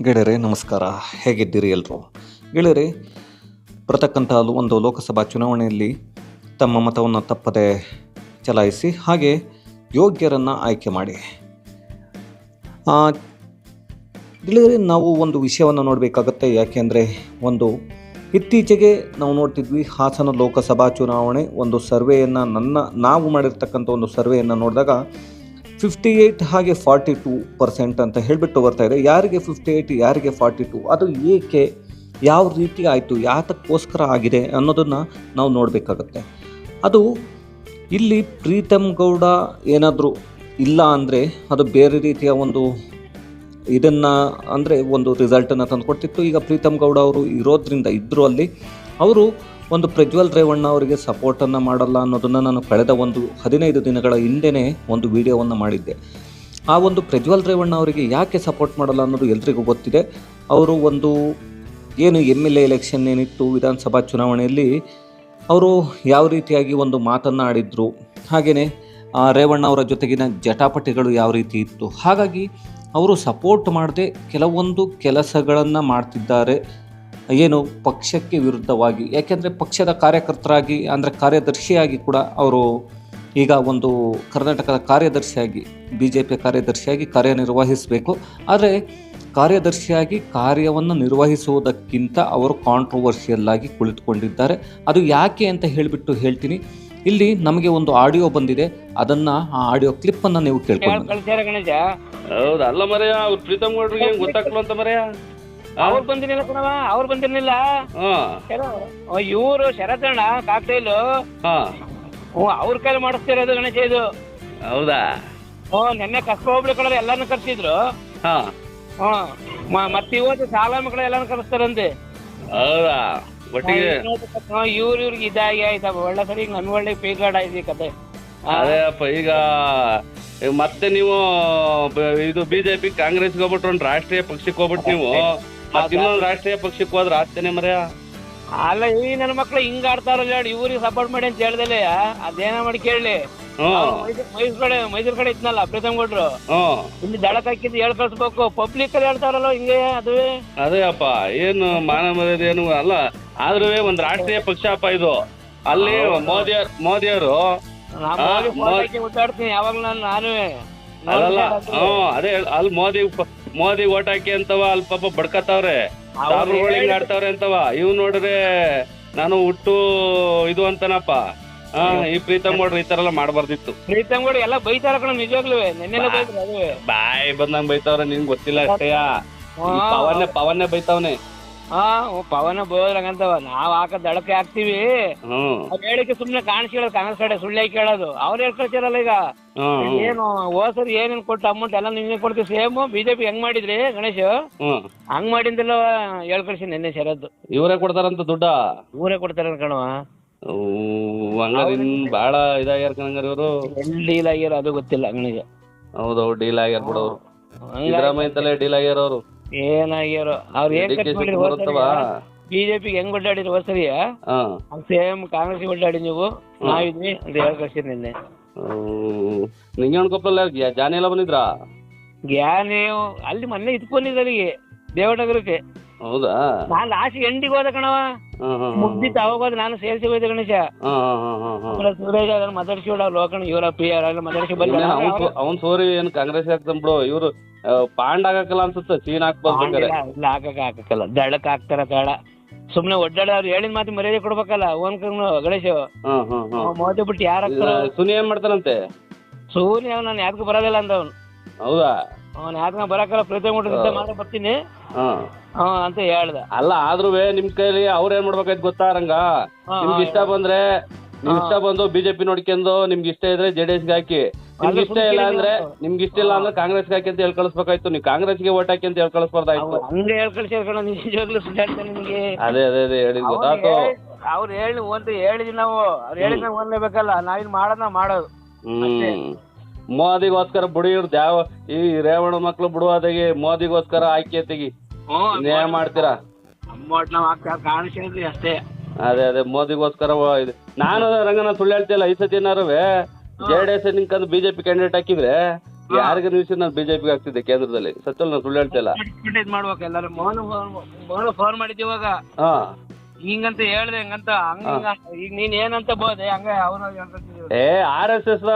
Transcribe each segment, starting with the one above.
ಗೆಳೆಯರೆ, ನಮಸ್ಕಾರ. ಹೇಗಿದ್ದೀರಿ ಎಲ್ಲರೂ ಗೆಳೆಯರೆ, ಬರತಕ್ಕಂಥ ಒಂದು ಲೋಕಸಭಾ ಚುನಾವಣೆಯಲ್ಲಿ ತಮ್ಮ ಮತವನ್ನು ತಪ್ಪದೆ ಚಲಾಯಿಸಿ, ಹಾಗೆ ಯೋಗ್ಯರನ್ನು ಆಯ್ಕೆ ಮಾಡಿ. ಗೆಳೆಯರೆ, ನಾವು ಒಂದು ವಿಷಯವನ್ನು ನೋಡಬೇಕಾಗತ್ತೆ. ಯಾಕೆಂದರೆ ಒಂದು ಇತ್ತೀಚೆಗೆ ನಾವು ನೋಡ್ತಿದ್ವಿ, ಹಾಸನ ಲೋಕಸಭಾ ಚುನಾವಣೆ ಒಂದು ಸರ್ವೆಯನ್ನು ನನ್ನ, ನಾವು ಮಾಡಿರ್ತಕ್ಕಂಥ ಒಂದು ಸರ್ವೆಯನ್ನು ನೋಡಿದಾಗ ಫಿಫ್ಟಿ ಏಯ್ಟ್ ಹಾಗೆ ಫಾರ್ಟಿ ಟೂ ಪರ್ಸೆಂಟ್ ಅಂತ ಹೇಳಿಬಿಟ್ಟು ಬರ್ತಾ ಇದೆ. ಯಾರಿಗೆ ಫಿಫ್ಟಿ ಏಯ್ಟ್ ಯಾರಿಗೆ ಫಾರ್ಟಿ ಟೂ ಅದು ಏಕೆ, ಯಾವ ರೀತಿ ಆಯಿತು, ಯಾತಕ್ಕೋಸ್ಕರ ಆಗಿದೆ ಅನ್ನೋದನ್ನು ನಾವು ನೋಡಬೇಕಾಗತ್ತೆ. ಅದು ಇಲ್ಲಿ ಪ್ರೀತಮ್ ಗೌಡ ಏನಾದರೂ ಇಲ್ಲ ಅಂದರೆ ಅದು ಬೇರೆ ರೀತಿಯ ಒಂದು ಇದನ್ನು ಅಂದರೆ ಒಂದು ರಿಸಲ್ಟನ್ನು ತಂದುಕೊಡ್ತಿತ್ತು. ಈಗ ಪ್ರೀತಮ್ ಗೌಡ ಅವರು ಇರೋದ್ರಿಂದ ಇದ್ದರು ಅಲ್ಲಿ, ಅವರು ಒಂದು ಪ್ರಜ್ವಲ್ ರೇವಣ್ಣ ಅವರಿಗೆ ಸಪೋರ್ಟನ್ನು ಮಾಡಲ್ಲ ಅನ್ನೋದನ್ನು ನಾನು ಕಳೆದ ಒಂದು ಹದಿನೈದು ದಿನಗಳ ಹಿಂದೆನೇ ಒಂದು ವಿಡಿಯೋವನ್ನು ಮಾಡಿದ್ದೆ. ಆ ಒಂದು ಪ್ರಜ್ವಲ್ ರೇವಣ್ಣ ಅವರಿಗೆ ಯಾಕೆ ಸಪೋರ್ಟ್ ಮಾಡಲ್ಲ ಅನ್ನೋದು ಎಲ್ರಿಗೂ ಗೊತ್ತಿದೆ. ಅವರು ಒಂದು ಏನು ಎಂ ಎಲ್ ಎ ಎಲೆಕ್ಷನ್ ಏನಿತ್ತು, ವಿಧಾನಸಭಾ ಚುನಾವಣೆಯಲ್ಲಿ ಅವರು ಯಾವ ರೀತಿಯಾಗಿ ಒಂದು ಮಾತನ್ನು ಆಡಿದರು ಹಾಗೆಯೇ ರೇವಣ್ಣ ಅವರ ಜೊತೆಗಿನ ಜಟಾಪಟಿಗಳು ಯಾವ ರೀತಿ ಇತ್ತು, ಹಾಗಾಗಿ ಅವರು ಸಪೋರ್ಟ್ ಮಾಡದೆ ಕೆಲವೊಂದು ಕೆಲಸಗಳನ್ನು ಮಾಡ್ತಿದ್ದಾರೆ. ಏನು ಪಕ್ಷಕ್ಕೆ ವಿರುದ್ಧವಾಗಿ ಯಾಕೆಂದರೆ ಪಕ್ಷದ ಕಾರ್ಯಕರ್ತರಾಗಿ ಅಂದರೆ ಕಾರ್ಯದರ್ಶಿಯಾಗಿ ಕೂಡ ಅವರು ಈಗ ಒಂದು ಕರ್ನಾಟಕದ ಕಾರ್ಯದರ್ಶಿಯಾಗಿ ಬಿ ಜೆ ಪಿ ಕಾರ್ಯದರ್ಶಿಯಾಗಿ ಕಾರ್ಯನಿರ್ವಹಿಸಬೇಕು. ಆದರೆ ಕಾರ್ಯದರ್ಶಿಯಾಗಿ ಕಾರ್ಯವನ್ನು ನಿರ್ವಹಿಸುವುದಕ್ಕಿಂತ ಅವರು ಕಾಂಟ್ರವರ್ಷಿಯಲ್ ಆಗಿ ಕುಳಿತುಕೊಂಡಿದ್ದಾರೆ. ಅದು ಯಾಕೆ ಅಂತ ಹೇಳಿಬಿಟ್ಟು ಹೇಳ್ತೀನಿ. ಇಲ್ಲಿ ನಮಗೆ ಒಂದು ಆಡಿಯೋ ಬಂದಿದೆ. ಅದನ್ನ ಆ ಆಡಿಯೋ ಕ್ಲಿಪ್ ಅನ್ನ ನೀವು ಕೇಳ್ಕೊಂಡು ಹೌದಲ್ಲ ಗಣೇಶ. ಹೌದಾ ಅಲ್ಲ ಮರೆಯ ಅವ್ರು ಪ್ರೀತಮ್ ಗೌಡ್ರಿಗೆ ಗೊತ್ತಾಗ್ಲು ಅಂತ ಮರೆಯ? ಅವ್ರು ಬಂದಿರಲಿಲ್ಲ ಕಣವ ಅವ್ರು ಬಂದಿರ್ಲಿಲ್ಲ. ಹಾ. ಇವರು ಶರತಣ್ಣ ಕಾಕ್ಟೈಲು. ಹಾ. ಹ್ಞೂ ಅವ್ರ ಕೈಲಿ ಮಾಡಿಸ್ತಿರೋದು ಗಣೇಶ ಇದು. ಹೌದಾ? ಓ ನೆನ್ನೆ ಕಸ್ಬ ಹೋಗ್ಲಿ ಕಡೆ ಎಲ್ಲಾನು ಕರ್ಸಿದ್ರು. ಹಾ. ಹ್ಞೂ ಮತ್ತೆ ಇವತ್ತು ಸಾಲ ಮಕ್ಕಳು ಎಲ್ಲಾನು ಕರೆಸ್ತಾರಂತೆ. ಹೌದಾ? ಒಟ್ಟಿಗೆ ಇವ್ರು ಇವ್ರಿಗೆ ಇದಾಗಿ ಆಯ್ತಪ್ಪ ಒಳ್ಳೆ ಸರಿ ನನ್ ನಮ್ಗೆ ಒಳ್ಳೆ ಕಾರ್ಡ್ ಆಯ್ತು ಕತೆ. ಅದೇ ಅಪ್ಪ ಈಗ ಈಗ ಮತ್ತೆ ನೀವು ಇದು ಬಿಜೆಪಿ ಕಾಂಗ್ರೆಸ್ಗೆ ಹೋಗ್ಬಿಟ್ರು ಒಂದು ರಾಷ್ಟ್ರೀಯ ಪಕ್ಷಕ್ಕೆ ಹೋಗ್ಬಿಟ್ಟು ನೀವು. ಮತ್ತೆ ಇನ್ನೊಂದು ರಾಷ್ಟ್ರೀಯ ಪಕ್ಷಕ್ಕೆ ಹೋದ್ರೆ ಆಗ್ತೇನೆ ಮರೆಯ. ಅಲ್ಲ ಈ ನನ್ನ ಮಕ್ಳು ಹಿಂಗ್ ಆಡ್ತಾರಲ್ಲ ಹೇಳಿ ಇವ್ರಿಗೆ ಸಪೋರ್ಟ್ ಮಾಡಿ ಅಂತ ಹೇಳ್ದಲೆ ಅದೇನ ಮಾಡಿ ಕೇಳಿ. ಮೈಸೂರು ಕಡೆ ಮೈಸೂರು ಕಡೆ ಇದ್ನಲ್ಲ ಪ್ರೀತಮ್ ಗೌಡ್ರು. ಇಲ್ಲಿ ದಳ ಹಾಕಿದ್ದು ಹೇಳ್ ಕಳ್ಸ್ಬೇಕು. ಪಬ್ಲಿಕ್ ಅಲ್ಲಿ ಹೇಳ್ತಾರಲ್ಲ ಹಿಂಗೆ ಅದೇ. ಅದೇ ಅಪ್ಪ ಏನು ಮಾನ ಮರ್ಯಾದೆ ಏನು ಅಲ್ಲ. ಆದ್ರೂ ಒಂದ್ ರಾಷ್ಟ್ರೀಯ ಪಕ್ಷ ಅಪ್ಪ ಇದು. ಅಲ್ಲಿ ಮೋದಿ ಮೋದಿಯವರು ನಾನು ಆ, ಹೋಗಿ ಮೋ- photo ಯಾವಾಗ್ಲೂ ನಾನು ಅಲ್ಲಲ್ಲ ಹ್ಮ್ ಅದೇ ಅಲ್ಲಿ ಮೋದಿ ಮೋದಿ ಓಟ್ ಹಾಕಿ ಅಂತವ ಅಲ್ಲಿ ಪಾಪ ಬಡ್ಕತಾವ್ರೆ ಆಡ್ತಾವ್ರೆ ಅಂತವ. ಇವ್ ನೋಡ್ರೆ ನಾನು ಹುಟ್ಟು ಇದು ಅಂತನಪ್ಪ. ಹಾ ಈ ಪ್ರೀತಮ್ ನೋಡ್ರಿ ಈ ತರ ಎಲ್ಲ ಮಾಡ್ಬಾರ್ದಿತ್ತು. ಪ್ರೀತಮ್ ಗೌಡ ಎಲ್ಲ ಬೈತಾರ ಕಣ ನಿಜವಾಗ್ಲೂ. ನೆನ್ನೆಲ್ಲ ಬೈತಾರ ಅದುವೇ. ಬಾಯ್ ಬಂದಂಗ್ ಬೈತಾವ್ರೆ ನಿನ್ ಗೊತ್ತಿಲ್ಲ ಅಷ್ಟೇಯ ಪವನ್ ಪವನ್ನೇ ಪವನ್ನೇ ಬೈತಾವ್ನೆ. ಹಾ ಪವನ ಬೋದ್ರಂಗಂತವ. ನಾವ್ ಹಾಕ ದಳಕ್ಕೆ ಹಾಕ್ತಿವಿ. ಹ್ಮ್. ಹೇಳಿಕೆ ಸುಮ್ನೆ ಕಾಣಿಸ್ಕೊಳ್ಳೋದು ಕಾಂಗ್ರೆಸ್ ಕಡೆ ಸುಳ್ಳೆ ಕೇಳೋದು. ಅವ್ರು ಹೇಳ್ಕೊಳ್ತಿರಲ್ಲ ಈಗ. ಹ್ಮ್. ಹ್ಮ್. ಏನು ಓಸರ್ ಏನೇನ್ ಕೊಟ್ಟು ಅಮೌಂಟ್ ಎಲ್ಲ ನಿನ್ನೆ ಕೊಡ್ತೀವಿ ಸೇಮ್ ಬಿಜೆಪಿ ಹೆಂಗ್ ಮಾಡಿದ್ರಿ ಗಣೇಶ್? ಹ್ಮ್. ಹಂಗ್ ಮಾಡಿದ್ದಿಲ್ಲ ಹೇಳ್ಕೊಳ್ಸಿ ನಿನ್ನೆ ಶರದ್ದು. ಇವರೇ ಕೊಡ್ತಾರಂತ ದುಡ್ಡ? ಊರೇ ಕೊಡ್ತಾರ ಕಣವ ಹಂಗಾರ ಇನ್ ಬಾಳ ಇದಾಗ್ಯಾರ ಕಣಂಗಾರ ಇವ್ರು ಎಲ್ಲಿ ಡೀಲ್ ಅದು ಗೊತ್ತಿಲ್ಲ ಗಣೇಶ. ಹೌದೌದು ಡೀಲ್ ಆಗ್ಯಾರ ಬಿಡೋರು. ಹಂಗಾಗಿ ಸಿದ್ದರಾಮಯ್ಯ ತಲೆ ಡೀಲ್ ಆಗ್ಯಾರ ಅವ್ರು. ಏನಾಗ್ಯಾರೋ? ಅವ್ರು ಏನ್ ಕಟ್ ಮಾಡಿದ್ರು ಬಿಜೆಪಿಗೆ ಹೆಂಗ್ ಒಡ್ಡಾಡಿದ್ರು ಹೋಸರಿಯ ಹಾ. ಸೇಮ್ ಕಾಂಗ್ರೆಸ್ ಒಡ್ಡಾಡಿ ನೀವು? ನಾವಿದ್ವಿ ಅಂತ ಕಳ್ಸಿದ್ ನಿನ್ನೆ. ನಿಂಗಣ್ಕೊಪ್ಪಲ್ಲ ಜಾನಿ ಎಲ್ಲ ಬಂದಿದ್ರಾ? ಗ್ಯಾನಿ ಅಲ್ಲಿ ಮೊನ್ನೆ ಇಟ್ಕೊಂಡಿದ್ದಾರೆ ದೇವನಗರಕ್ಕೆ. ಹೌದಾ? ನಾನ್ ಲಾಸ್ಟ್ ಎಂಡಿಗೆ ಹೋದ ಕಣವ ಮುಗ್ದಿತ್ತು ಅವಾಗ ಹೋದ ನಾನು ಸೇರ್ಸಿ ಹೋಯ್ತು ಗಣೇಶ. ಸೂರಜ್ ಅದನ್ನ ಮಾತಾಡ್ಸಿ ಬಿಡ ಲೋಕಣ ಇವರ ಪಿ ಆರ್ ಎಲ್ಲ ಮಾತಾಡ್ಸಿ ಬಂದ ಅವ್ನ್ ಅವ್ನ್ ಸೋರಿ ಏನ್ ಕಾಂಗ್ರೆಸ್ ಆಗ್ತಾನ ಬಿಡು. ಇವ್ರು ಪಾಂಡ್ ಆಗಕಲ್ಲ ಅನ್ಸುತ್ತೆ ಚೀನ್ ಹಾಕ್ಬಾರ್ದು ಇಲ್ಲ ಹಾಕಕ್ ಹಾಕಕ್ಕಲ್ಲ. ದಳಕ್ ಹಾಕ್ತಾರ ಬೇಡ ಸುಮ್ನೆ ಒಡ್ಡಾಡ ಅವ್ರು ಹೇಳಿದ ಮಾತು ಮರ್ಯಾದೆ ಕೊಡ್ಬೇಕಲ್ಲ ಓನ್ ಗಣೇಶ. ಹ್ಮ್ ಹ್ಮ್ ಮೋದಿ ಬಿಟ್ಟು ಯಾರ ಸುನಿ ಏನ್ ಮಾಡ್ತಾನಂತೆ? ಸೂರ್ಯ ನಾನು ಯಾರಿಗೂ ಬರೋದಿಲ್ಲ ಅಂದವನು ಹೌದಾ? ಅವ್ನು ಯಾವ್ದಕ್ಕ ಬರಕಲ್ಲ ಪ್ರೀತಿ ಮಾಡಿ ಬರ್ತೀನಿ. ಹಾ. ಅಂತ ಹೇಳ್ದ. ಅಲ್ಲ ಆದ್ರೂ ನಿಮ್ ಕೈಲಿ ಅವ್ರ ಏನ್ ಮಾಡ್ಬೇಕಾಯ್ತು ಗೊತ್ತಾ ರಂಗ? ಹಾ, ನಿಮ್ಗೆ ಇಷ್ಟ ಬಂದ್ರೆ ನಿಮ್ ಇಷ್ಟ ಬಂದು ಬಿಜೆಪಿ ನೋಡ್ಕೊಂಡು ನಿಮ್ಗೆ ಇಷ್ಟ ಇದ್ರೆ ಜೆಡಿಎಸ್ಗೆ ಹಾಕಿ. ನಿಮ್ಗೆ ಇಷ್ಟ ಇಲ್ಲ ಅಂದ್ರೆ ನಿಮ್ಗೆ ಇಷ್ಟ ಇಲ್ಲ ಅಂದ್ರೆ ಕಾಂಗ್ರೆಸ್ ಹಾಕಿ ಅಂತ ಹೇಳ್ ಕಳಿಸ್ಬೇಕಾಯ್ತು. ನೀವು ಕಾಂಗ್ರೆಸ್ಗೆ ಓಟ್ ಹಾಕಿ ಅಂತ ಹೇಳ್ ಕಳಿಸ್ಬಾರ್ದಾಯ್ತು. ಹಂಗೆ ಹೇಳ್ ಕಳ್ಸ್ಯಾರ ಕಣ ನಿಜವಾಗ್ಲೂ ಸುತ್ತಾಡ್ತಾನೆ ನಿಮಗೆ. ಅದೇ ಅದೇ ಅದೇ ಹೇಳಿದ್ ಗೊತ್ತಾಯ್ತು. ಅವ್ರು ಹೇಳಿ ಒಂದು ಹೇಳಿದ್ವಿ ನಾವು. ಅವ್ರು ಹೇಳಿದ್ ಒಂದೇ ಬೇಕಲ್ಲ ನಾವಿನ್ ಮಾಡೋದ್ ನಾವ್ ಮಾಡೋದು. ಹ್ಮ್. ಮೋದಿಗೋಸ್ಕರ ಬುಡಿಯೋರ್ದು ಯಾವ ಈ ರೇವಣ ಮಕ್ಳು ಬಿಡುವಾದಾಗೆ ಮೋದಿಗೋಸ್ಕರ ಆಯ್ಕೆ ತೆಗಿ. ನ್ಯಾಯ ಮಾಡ್ತೀರಾ? ಅಷ್ಟೇ. ಅದೇ ಅದೇ ಮೋದಿಗೋಸ್ಕರ ಇದು. ನಾನು ರಂಗನ ಸುಳ್ಳು ಹೇಳ್ತಿಲ್ಲ ಈ ಸತಿ ಏನಾರು ಜೆ ಡಿ ಎಸ್ ನಿಂಕಂದು ಬಿಜೆಪಿ ಕ್ಯಾಂಡಿಡೇಟ್ ಹಾಕಿದ್ರೆ ಯಾರಿಗೆ ನಿಲ್ಸಿ ನಾನು ಬಿಜೆಪಿಗೆ ಆಗ್ತಿದ್ದೆ ಕೇಂದ್ರದಲ್ಲಿ? ಸತ್ಯ ನಾನು ಸುಳ್ಳು ಹೇಳ್ತಿಲ್ಲ. ಮಾಡ್ಬೇಕು ಎಲ್ಲರೂ. ಫೋನ್ ಮಾಡಿದ್ವಿ ಇವಾಗ. ಹಾ. ಹಿಂಗಂತ ಹೇಳ್ದೆ ಹಂಗಂತ ಹಂಗ ಈಗ ನೀನ್ ಏನಂತ ಬೋದೆ ಹಂಗ ಅವ್ರ. ಏ ಆರ್ ಎಸ್ ಎಸ್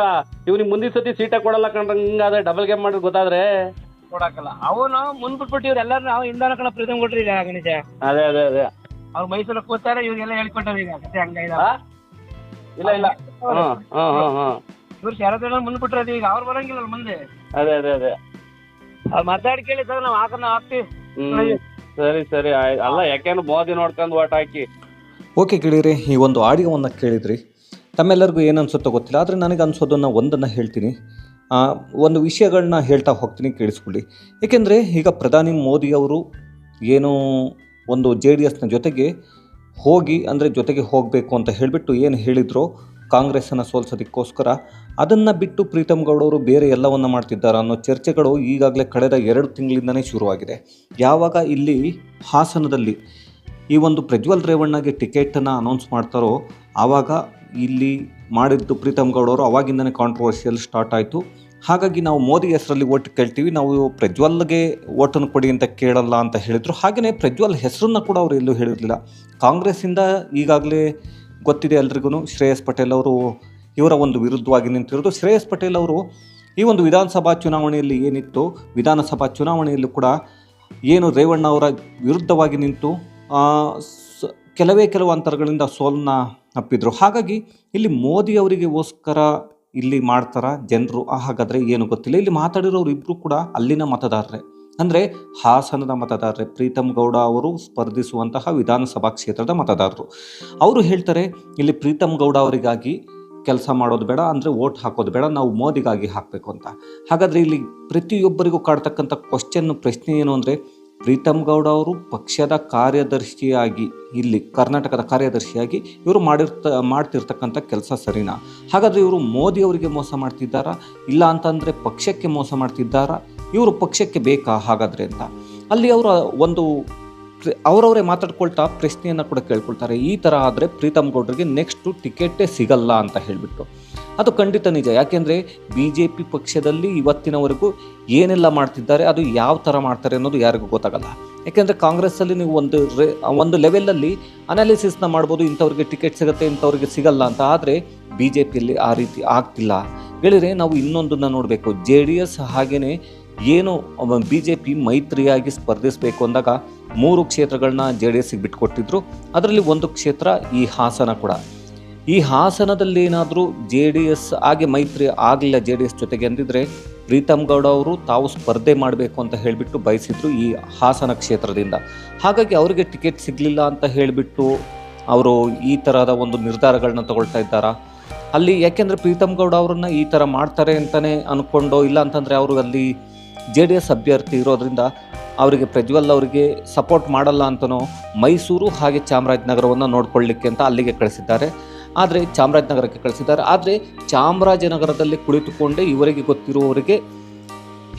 ಇವ್ನಿಗೆ ಮುಂದಿನ ಸತಿ ಸೀಟ ಕೊಡಲ್ಲ ಕಣ್ರ ಹಿಂಗಾದ್ರೆ ಡಬಲ್ ಗೇಮ್ ಮಾಡಿದ್ರೆ ಗೊತ್ತಾದ್ರೆ? ಕೊಡಾಕಲ್ಲ ಅವನು ಮುಂದ್ ಬಿಟ್ಬಿಟ್ಟು ಇವ್ರು ಎಲ್ಲಾರು ನಾವು ಹಿಂದಾನ ಕಣ ಪ್ರೀತಮ್ ಕೊಟ್ರಿ ಈಗ ಗಣೇಶ. ಅದೇ ಅದೇ ಅದೇ. ಅವ್ರು ಮೈಸೂರಿಗೆ ಕೂತಾರೆ ಇವ್ರಿಗೆಲ್ಲ ಹೇಳ್ಕೊಟ್ಟಾರ ಈಗ. ಕತೆ ಹಂಗ? ಇಲ್ಲ. ಇಲ್ಲ ಹಾ ಹಾ ಹಾ ಹಾ ಇವ್ರು ಶರತ್ ಮುಂದ್ ಬಿಟ್ರದು ಈಗ ಅವ್ರು ಬರಂಗಿಲ್ಲ ಮುಂದೆ. ಅದೇ ಅದೇ ಅದೇ. ಅವ್ರು ಮಾತಾಡಿ ಕೇಳಿ ಸರ್ ನಾವು ಹಾಕ ನಾವು ಹಾಕ್ತಿವಿ. ಹ್ಮ್. ಸರಿ ಸರಿ ಅಲ್ಲ ಯಾಕೇನು ಮೋದಿ ನೋಡ್ಕೊಂಡು ಓಟ್ ಹಾಕಿ. ಓಕೆ ಕೇಳಿರಿ ಈ ಒಂದು ಆಡಿಯೋವನ್ನು ಕೇಳಿದ್ರಿ. ತಮ್ಮೆಲ್ಲರಿಗೂ ಏನು ಅನ್ಸುತ್ತೋ ಗೊತ್ತಿಲ್ಲ ಆದರೆ ನನಗೆ ಅನ್ಸೋದನ್ನು ಒಂದನ್ನು ಹೇಳ್ತೀನಿ. ಆ, ಒಂದು ವಿಷಯಗಳನ್ನ ಹೇಳ್ತಾ ಹೋಗ್ತೀನಿ ಕೇಳಿಸ್ಕೊಳ್ಳಿ. ಏಕೆಂದರೆ ಈಗ ಪ್ರಧಾನಿ ಮೋದಿ ಅವರು ಏನು ಒಂದು ಜೆ ಡಿ ಎಸ್ನ ಜೊತೆಗೆ ಹೋಗಿ ಅಂದರೆ ಜೊತೆಗೆ ಹೋಗಬೇಕು ಅಂತ ಹೇಳಿಬಿಟ್ಟು ಏನು ಹೇಳಿದ್ರು ಕಾಂಗ್ರೆಸ್ಸನ್ನು ಸೋಲ್ಸೋದಕ್ಕೋಸ್ಕರ ಅದನ್ನು ಬಿಟ್ಟು ಪ್ರೀತಮ್ ಗೌಡ ಅವರು ಬೇರೆ ಎಲ್ಲವನ್ನು ಮಾಡ್ತಿದ್ದಾರೆ ಅನ್ನೋ ಚರ್ಚೆಗಳು ಈಗಾಗಲೇ ಕಳೆದ ಎರಡು ತಿಂಗಳಿಂದನೇ ಶುರುವಾಗಿದೆ. ಯಾವಾಗ ಇಲ್ಲಿ ಹಾಸನದಲ್ಲಿ ಈ ಒಂದು ಪ್ರಜ್ವಲ್ ರೇವಣ್ಣಗೆ ಟಿಕೆಟನ್ನು ಅನೌನ್ಸ್ ಮಾಡ್ತಾರೋ ಆವಾಗ ಇಲ್ಲಿ ಮಾಡಿದ್ದು ಪ್ರೀತಮ್ ಗೌಡವರು ಅವಾಗಿಂದನೇ ಕಾಂಟ್ರವರ್ಷಿಯಲ್ ಸ್ಟಾರ್ಟ್ ಆಯಿತು. ಹಾಗಾಗಿ ನಾವು ಮೋದಿ ಹೆಸರಲ್ಲಿ ಓಟ್ ಕೇಳ್ತೀವಿ, ನಾವು ಪ್ರಜ್ವಲ್ಗೆ ಓಟನ್ನು ಕೊಡಿ ಅಂತ ಕೇಳಲ್ಲ ಅಂತ ಹೇಳಿದರು. ಹಾಗೆಯೇ ಪ್ರಜ್ವಲ್ ಹೆಸರನ್ನು ಕೂಡ ಅವರು ಎಲ್ಲೂ ಹೇಳಿರಲಿಲ್ಲ. ಕಾಂಗ್ರೆಸ್ಸಿಂದ ಈಗಾಗಲೇ ಗೊತ್ತಿದೆ ಎಲ್ರಿಗೂ ಶ್ರೇಯಸ್ ಪಟೇಲ್ ಅವರು ಇವರ ಒಂದು ವಿರುದ್ಧವಾಗಿ ನಿಂತಿರೋದು. ಶ್ರೇಯಸ್ ಪಟೇಲ್ ಅವರು ಈ ಒಂದು ವಿಧಾನಸಭಾ ಚುನಾವಣೆಯಲ್ಲಿ ಏನಿತ್ತು, ವಿಧಾನಸಭಾ ಚುನಾವಣೆಯಲ್ಲೂ ಕೂಡ ಏನು ರೇವಣ್ಣ ಅವರ ವಿರುದ್ಧವಾಗಿ ನಿಂತು ಕೆಲವೇ ಕೆಲವು ಅಂತರಗಳಿಂದ ಸೋಲನ್ನ ಅಪ್ಪಿದ್ರು. ಹಾಗಾಗಿ ಇಲ್ಲಿ ಮೋದಿ ಅವರಿಗೋಸ್ಕರ ಇಲ್ಲಿ ಮಾಡ್ತಾರ ಜನರು? ಹಾಗಾದರೆ ಏನು ಗೊತ್ತಿಲ್ಲ. ಇಲ್ಲಿ ಮಾತಾಡಿರೋರು ಇಬ್ಬರು ಕೂಡ ಅಲ್ಲಿನ ಮತದಾರರೇ. ಅಂದರೆ ಹಾಸನದ ಮತದಾರರೇ, ಪ್ರೀತಮ್ ಗೌಡ ಅವರು ಸ್ಪರ್ಧಿಸುವಂತಹ ವಿಧಾನಸಭಾ ಕ್ಷೇತ್ರದ ಮತದಾರರು. ಅವರು ಹೇಳ್ತಾರೆ, ಇಲ್ಲಿ ಪ್ರೀತಮ್ ಗೌಡ ಅವರಿಗಾಗಿ ಕೆಲಸ ಮಾಡೋದು ಬೇಡ ಅಂದರೆ ವೋಟ್ ಹಾಕೋದು ಬೇಡ, ನಾವು ಮೋದಿಗಾಗಿ ಹಾಕಬೇಕು ಅಂತ. ಹಾಗಾದರೆ ಇಲ್ಲಿ ಪ್ರತಿಯೊಬ್ಬರಿಗೂ ಕಾಡ್ತಕ್ಕಂಥ ಕ್ವಶನ್ ಪ್ರಶ್ನೆ ಏನು ಅಂದರೆ, ಪ್ರೀತಮ್ ಗೌಡ ಅವರು ಪಕ್ಷದ ಕಾರ್ಯದರ್ಶಿಯಾಗಿ, ಇಲ್ಲಿ ಕರ್ನಾಟಕದ ಕಾರ್ಯದರ್ಶಿಯಾಗಿ ಇವರು ಮಾಡಿರ್ತ, ಮಾಡ್ತಿರ್ತಕ್ಕಂಥ ಕೆಲಸ ಸರಿನಾ? ಹಾಗಾದರೆ ಇವರು ಮೋದಿ ಅವರಿಗೆ ಮೋಸ ಮಾಡ್ತಿದ್ದಾರಾ? ಇಲ್ಲ ಅಂತಂದರೆ ಪಕ್ಷಕ್ಕೆ ಮೋಸ ಮಾಡ್ತಿದ್ದಾರಾ? ಇವರು ಪಕ್ಷಕ್ಕೆ ಬೇಕಾ ಹಾಗಾದರೆ ಅಂತ? ಅಲ್ಲಿ ಅವರ ಒಂದು ಅವರವರೇ ಮಾತಾಡ್ಕೊಳ್ತಾ ಪ್ರಶ್ನೆಯನ್ನು ಕೂಡ ಕೇಳ್ಕೊಳ್ತಾರೆ. ಈ ಥರ ಆದರೆ ಪ್ರೀತಮ್ ಗೌಡ್ರಿಗೆ ನೆಕ್ಸ್ಟು ಟಿಕೆಟೇ ಸಿಗಲ್ಲ ಅಂತ ಹೇಳಿಬಿಟ್ಟು ಅದು ಖಂಡಿತ ನಿಜ. ಯಾಕೆಂದರೆ ಬಿ ಜೆ ಪಿ ಪಕ್ಷದಲ್ಲಿ ಇವತ್ತಿನವರೆಗೂ ಏನೆಲ್ಲ ಮಾಡ್ತಿದ್ದಾರೆ, ಅದು ಯಾವ ಥರ ಮಾಡ್ತಾರೆ ಅನ್ನೋದು ಯಾರಿಗೂ ಗೊತ್ತಾಗಲ್ಲ. ಯಾಕೆಂದರೆ ಕಾಂಗ್ರೆಸ್ಸಲ್ಲಿ ನೀವು ಒಂದು ರೇ ಒಂದು ಲೆವೆಲಲ್ಲಿ ಅನಾಲಿಸಿಸ್ನ ಮಾಡ್ಬೋದು, ಇಂಥವ್ರಿಗೆ ಟಿಕೆಟ್ ಸಿಗುತ್ತೆ, ಇಂಥವ್ರಿಗೆ ಸಿಗಲ್ಲ ಅಂತ. ಆದರೆ ಬಿ ಜೆ ಪಿಯಲ್ಲಿ ಆ ರೀತಿ ಆಗ್ತಿಲ್ಲ. ಹೇಳಿದರೆ ನಾವು ಇನ್ನೊಂದನ್ನು ನೋಡಬೇಕು. ಜೆ ಡಿ ಎಸ್ ಹಾಗೆಯೇ ಏನು ಬಿ ಜೆ ಪಿ ಮೈತ್ರಿಯಾಗಿ ಸ್ಪರ್ಧಿಸಬೇಕು ಅಂದಾಗ ಮೂರು ಕ್ಷೇತ್ರಗಳನ್ನ ಜೆ ಡಿ ಎಸ್ಗೆ ಬಿಟ್ಕೊಟ್ಟಿದ್ರು. ಅದರಲ್ಲಿ ಒಂದು ಕ್ಷೇತ್ರ ಈ ಹಾಸನ ಕೂಡ. ಈ ಹಾಸನದಲ್ಲಿ ಏನಾದರೂ ಜೆ ಡಿ ಎಸ್ ಹಾಗೆ ಮೈತ್ರಿ ಆಗಲಿಲ್ಲ ಜೆ ಡಿ ಎಸ್ ಜೊತೆಗೆ ಅಂದಿದ್ರೆ ಪ್ರೀತಮ್ ಗೌಡ ಅವರು ತಾವು ಸ್ಪರ್ಧೆ ಮಾಡಬೇಕು ಅಂತ ಹೇಳಿಬಿಟ್ಟು ಬಯಸಿದ್ರು ಈ ಹಾಸನ ಕ್ಷೇತ್ರದಿಂದ. ಹಾಗಾಗಿ ಅವರಿಗೆ ಟಿಕೆಟ್ ಸಿಗಲಿಲ್ಲ ಅಂತ ಹೇಳಿಬಿಟ್ಟು ಅವರು ಈ ಥರದ ಒಂದು ನಿರ್ಧಾರಗಳನ್ನ ತಗೊಳ್ತಾ ಇದ್ದಾರಾ? ಅಲ್ಲಿ ಯಾಕೆಂದರೆ ಪ್ರೀತಮ್ ಗೌಡ ಅವರನ್ನ ಈ ಥರ ಮಾಡ್ತಾರೆ ಅಂತಲೇ ಅಂದ್ಕೊಂಡು ಇಲ್ಲ ಅಂತಂದರೆ ಅವರು ಅಲ್ಲಿ ಜೆ ಡಿ ಎಸ್ ಅಭ್ಯರ್ಥಿ ಇರೋದ್ರಿಂದ ಅವರಿಗೆ ಪ್ರಜ್ವಲ್ ಅವರಿಗೆ ಸಪೋರ್ಟ್ ಮಾಡಲ್ಲ ಅಂತನೋ ಮೈಸೂರು ಹಾಗೆ ಚಾಮರಾಜನಗರವನ್ನು ನೋಡ್ಕೊಳ್ಳಿಕ್ಕೆ ಅಂತ ಅಲ್ಲಿಗೆ ಕಳಿಸಿದ್ದಾರೆ. ಆದರೆ ಚಾಮರಾಜನಗರಕ್ಕೆ ಕಳಿಸಿದ್ದಾರೆ. ಆದರೆ ಚಾಮರಾಜನಗರದಲ್ಲಿ ಕುಳಿತುಕೊಂಡೇ ಇವರಿಗೆ ಗೊತ್ತಿರುವವರಿಗೆ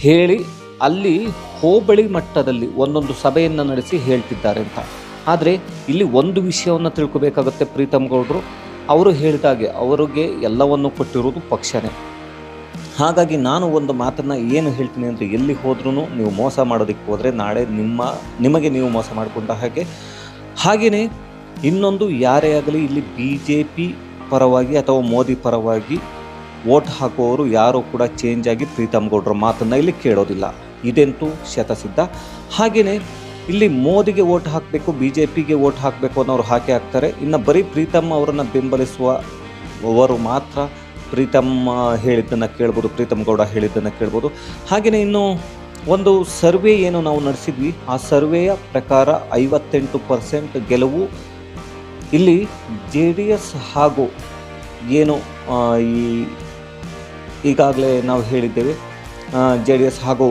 ಹೇಳಿ ಅಲ್ಲಿ ಹೋಬಳಿ ಮಟ್ಟದಲ್ಲಿ ಒಂದೊಂದು ಸಭೆಯನ್ನು ನಡೆಸಿ ಹೇಳ್ತಿದ್ದಾರೆ ಅಂತ. ಆದರೆ ಇಲ್ಲಿ ಒಂದು ವಿಷಯವನ್ನು ತಿಳ್ಕೊಬೇಕಾಗುತ್ತೆ ಪ್ರೀತಮ್ ಗೌಡರು. ಅವರು ಹೇಳಿದಾಗೆ ಅವರಿಗೆ ಎಲ್ಲವನ್ನು ಕೊಟ್ಟಿರುವುದು ಪಕ್ಷನೇ. ಹಾಗಾಗಿ ನಾನು ಒಂದು ಮಾತನ್ನು ಏನು ಹೇಳ್ತೀನಿ ಅಂದರೆ ಎಲ್ಲಿ ಹೋದ್ರೂ ನೀವು ಮೋಸ ಮಾಡೋದಕ್ಕೆ ಹೋದರೆ ನಾಳೆ ನಿಮ್ಮ, ನಿಮಗೆ ನೀವು ಮೋಸ ಮಾಡಿಕೊಂಡ ಹಾಗೆ. ಹಾಗೆಯೇ ಇನ್ನೊಂದು ಯಾರೇ ಆಗಲಿ ಇಲ್ಲಿ ಬಿ ಜೆ ಪಿ ಪರವಾಗಿ ಅಥವಾ ಮೋದಿ ಪರವಾಗಿ ವೋಟ್ ಹಾಕುವವರು ಯಾರೂ ಕೂಡ ಚೇಂಜ್ ಆಗಿ ಪ್ರೀತಮ್ ಗೌಡ್ರ ಮಾತನ್ನು ಇಲ್ಲಿ ಕೇಳೋದಿಲ್ಲ. ಇದೆಂತೂ ಶತಸಿದ್ಧ. ಹಾಗೆಯೇ ಇಲ್ಲಿ ಮೋದಿಗೆ ವೋಟ್ ಹಾಕಬೇಕು ಬಿ ಜೆ ಪಿಗೆ ವೋಟ್ ಹಾಕಬೇಕು ಅನ್ನೋರು ಹಾಕಿ ಹಾಕ್ತಾರೆ ಇನ್ನು ಬರೀ ಪ್ರೀತಮ್ ಅವರನ್ನು ಬೆಂಬಲಿಸುವವರು ಮಾತ್ರ ಪ್ರೀತಮ್ ಹೇಳಿದ್ದನ್ನು ಕೇಳ್ಬೋದು ಪ್ರೀತಮ್ ಗೌಡ ಹೇಳಿದ್ದನ್ನು ಕೇಳ್ಬೋದು. ಹಾಗೆಯೇ ಇನ್ನು ಒಂದು ಸರ್ವೆ ಏನು ನಾವು ನಡೆಸಿದ್ವಿ, ಆ ಸರ್ವೆಯ ಪ್ರಕಾರ ಐವತ್ತೆಂಟು ಪರ್ಸೆಂಟ್ ಗೆಲುವು ಇಲ್ಲಿ ಜೆ ಡಿ ಎಸ್ ಹಾಗೂ ಏನು ಈ ಈಗಾಗಲೇ ನಾವು ಹೇಳಿದ್ದೇವೆ ಜೆ ಡಿ ಎಸ್ ಹಾಗೂ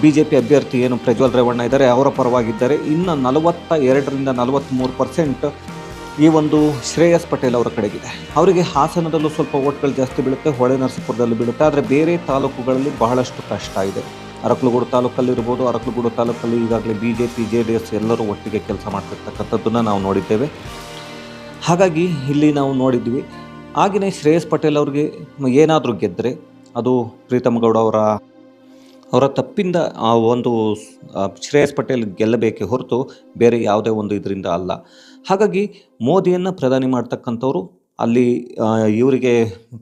ಬಿ ಜೆ ಪಿ ಅಭ್ಯರ್ಥಿ ಏನು ಪ್ರಜ್ವಲ್ ರೇವಣ್ಣ ಇದ್ದಾರೆ, ಅವರ ಪರವಾಗಿದ್ದಾರೆ ಇನ್ನು ನಲವತ್ತ ಎರಡರಿಂದ ನಲವತ್ತ್ಮೂರು ಪರ್ಸೆಂಟ್ ಈ ಒಂದು ಶ್ರೇಯಸ್ ಪಟೇಲ್ ಅವರ ಕಡೆಗಿದೆ. ಅವರಿಗೆ ಹಾಸನದಲ್ಲೂ ಸ್ವಲ್ಪ ಓಟ್ಗಳು ಜಾಸ್ತಿ ಬೀಳುತ್ತೆ, ಹೊಳೆ ನರಸೀಪುರದಲ್ಲೂ ಬೀಳುತ್ತೆ, ಆದರೆ ಬೇರೆ ತಾಲೂಕುಗಳಲ್ಲಿ ಬಹಳಷ್ಟು ಕಷ್ಟ ಇದೆ. ಅರಕಲಗೂಡು ತಾಲೂಕಲ್ಲಿರ್ಬೋದು ಅರಕಲಗೂಡು ತಾಲೂಕಲ್ಲಿ ಈಗಾಗಲೇ B J P J D S ಎಲ್ಲರೂ ಒಟ್ಟಿಗೆ ಕೆಲಸ ಮಾಡ್ತಿರ್ತಕ್ಕಂಥದ್ದನ್ನು ನಾವು ನೋಡಿದ್ದೇವೆ. ಹಾಗಾಗಿ ಇಲ್ಲಿ ನಾವು ನೋಡಿದ್ವಿ. ಆಗಿನೇ ಶ್ರೇಯಸ್ ಪಟೇಲ್ ಅವ್ರಿಗೆ ಏನಾದರೂ ಗೆದ್ದರೆ ಅದು ಪ್ರೀತಮ್ ಗೌಡ ಅವರ ಅವರ ತಪ್ಪಿಂದ ಆ ಒಂದು ಶ್ರೇಯಸ್ ಪಟೇಲ್ ಗೆಲ್ಲಬೇಕೆ ಹೊರತು ಬೇರೆ ಯಾವುದೇ ಒಂದು ಇದರಿಂದ ಅಲ್ಲ. ಹಾಗಾಗಿ ಮೋದಿಯನ್ನು ಪ್ರಧಾನಿ ಮಾಡ್ತಕ್ಕಂಥವ್ರು ಅಲ್ಲಿ ಇವರಿಗೆ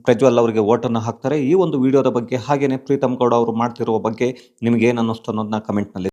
ಪ್ರಜ್ವಲ್ ಅವರಿಗೆ ಓಟನ್ನು ಹಾಕ್ತಾರೆ. ಈ ಒಂದು ವಿಡಿಯೋದ ಬಗ್ಗೆ ಹಾಗೆಯೇ ಪ್ರೀತಮ್ ಗೌಡ ಅವರು ಮಾಡ್ತಿರುವ ಬಗ್ಗೆ ನಿಮಗೇನು ಅನ್ನಿಸ್ತು ಅನ್ನೋದನ್ನ ಕಮೆಂಟ್ನಲ್ಲಿ